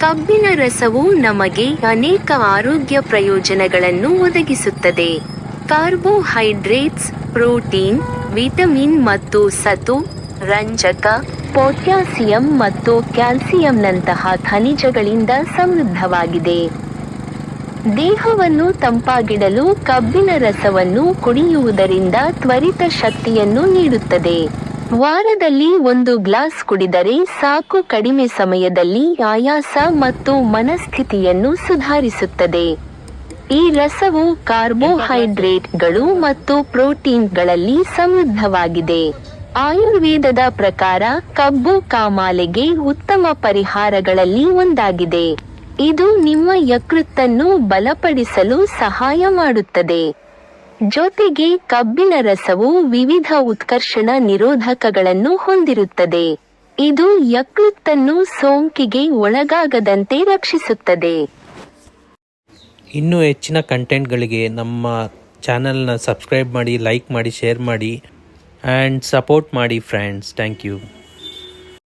ಕಬ್ಬಿನ ರಸವು ನಮಗೆ ಅನೇಕ ಆರೋಗ್ಯ ಪ್ರಯೋಜನಗಳನ್ನು ಒದಗಿಸುತ್ತದೆ. ಕಾರ್ಬೋಹೈಡ್ರೇಟ್ಸ್, ಪ್ರೋಟೀನ್, ವಿಟಮಿನ್ ಮತ್ತು ಸತು, ರಂಜಕ, ಪೊಟ್ಯಾಸಿಯಂ ಮತ್ತು ಕ್ಯಾಲ್ಸಿಯಂನಂತಹ ಖನಿಜಗಳಿಂದ ಸಮೃದ್ಧವಾಗಿದೆ. ದೇಹವನ್ನು ತಂಪಾಗಿಡಲು ಕಬ್ಬಿನ ರಸವನ್ನು ಕುಡಿಯುವುದರಿಂದ ತ್ವರಿತ ಶಕ್ತಿಯನ್ನು ನೀಡುತ್ತದೆ. ವಾರದಲ್ಲಿ ಒಂದು ಗ್ಲಾಸ್ ಕುಡಿದರೆ ಸಾಕು ಕಡಿಮೆ ಸಮಯದಲ್ಲಿ ಆಯಾಸ ಮತ್ತು ಮನಸ್ಥಿತಿಯನ್ನು ಸುಧಾರಿಸುತ್ತದೆ. ಈ ರಸವು ಕಾರ್ಬೋಹೈಡ್ರೇಟ್ಗಳು ಮತ್ತು ಪ್ರೋಟೀನ್ಗಳಲ್ಲಿ ಸಮೃದ್ಧವಾಗಿದೆ. ಆಯುರ್ವೇದದ ಪ್ರಕಾರ ಕಬ್ಬು ಕಾಮಾಲೆಗೆ ಉತ್ತಮ ಪರಿಹಾರಗಳಲ್ಲಿ ಒಂದಾಗಿದೆ. ಇದು ನಿಮ್ಮ ಯಕೃತ್ತನ್ನು ಬಲಪಡಿಸಲು ಸಹಾಯ ಮಾಡುತ್ತದೆ. ಜೊತೆಗೆ ಕಬ್ಬಿನ ರಸವು ವಿವಿಧ ಉತ್ಕರ್ಷಣ ನಿರೋಧಕಗಳನ್ನು ಹೊಂದಿರುತ್ತದೆ. ಇದು ಯಕೃತ್ತನ್ನು ಸೋಂಕಿಗೆ ಒಳಗಾಗದಂತೆ ರಕ್ಷಿಸುತ್ತದೆ. ಇನ್ನೂ ಹೆಚ್ಚಿನ ಕಂಟೆಂಟ್ಗಳಿಗೆ ನಮ್ಮ ಚಾನಲ್ನ ಸಬ್ಸ್ಕ್ರೈಬ್ ಮಾಡಿ, ಲೈಕ್ ಮಾಡಿ, ಶೇರ್ ಮಾಡಿ, ಆ್ಯಂಡ್ ಸಪೋರ್ಟ್ ಮಾಡಿ ಫ್ರೆಂಡ್ಸ್. Thank you.